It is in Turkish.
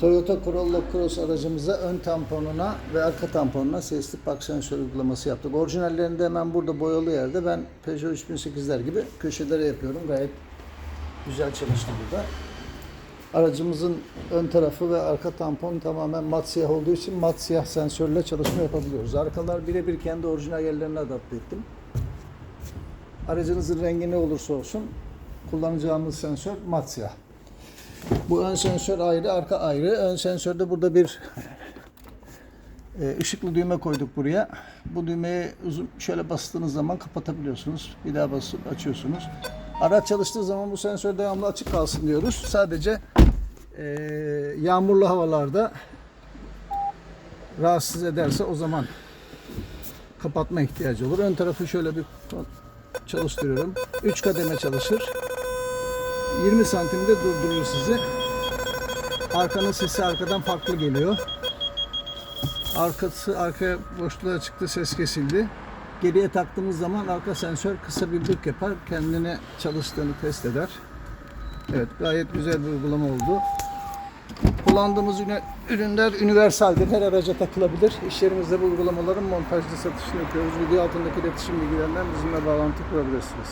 Toyota Corolla Cross aracımıza ön tamponuna ve arka tamponuna sesli park sensör uygulaması yaptık. Orijinallerinde hemen burada boyalı yerde ben Peugeot 3008'ler gibi köşelere yapıyorum. Gayet güzel çalıştı burada. Aracımızın ön tarafı ve arka tampon tamamen mat siyah olduğu için mat siyah sensörle çalışma yapabiliyoruz. Arkalar birebir kendi orijinal yerlerine adapte ettim. Aracınızın rengi ne olursa olsun kullanacağımız sensör mat siyah. Bu ön sensör ayrı, arka ayrı. Ön sensörde burada bir e, ışıklı düğme koyduk buraya. Bu düğmeyi uzun şöyle bastığınız zaman kapatabiliyorsunuz. Bir daha basıp açıyorsunuz. Araç çalıştığı zaman bu sensör devamlı açık kalsın diyoruz. Sadece e, yağmurlu havalarda rahatsız ederse o zaman kapatma ihtiyacı olur. Ön tarafı şöyle bir çalıştırıyorum. 3 kademe çalışır. 20 santimde durdurur sizi. Arkanın sesi arkadan farklı geliyor. Arkası arka boşluğa çıktı ses kesildi. Geriye taktığımız zaman arka sensör kısa bir dık yapar. Kendine çalıştığını test eder. Evet gayet güzel bir uygulama oldu. Kullandığımız ürünler universaldir. Her araca takılabilir. İş yerimizde bu uygulamaların montajlı satışını yapıyoruz. Video altındaki iletişim bilgilerinden bizimle bağlantı kurabilirsiniz.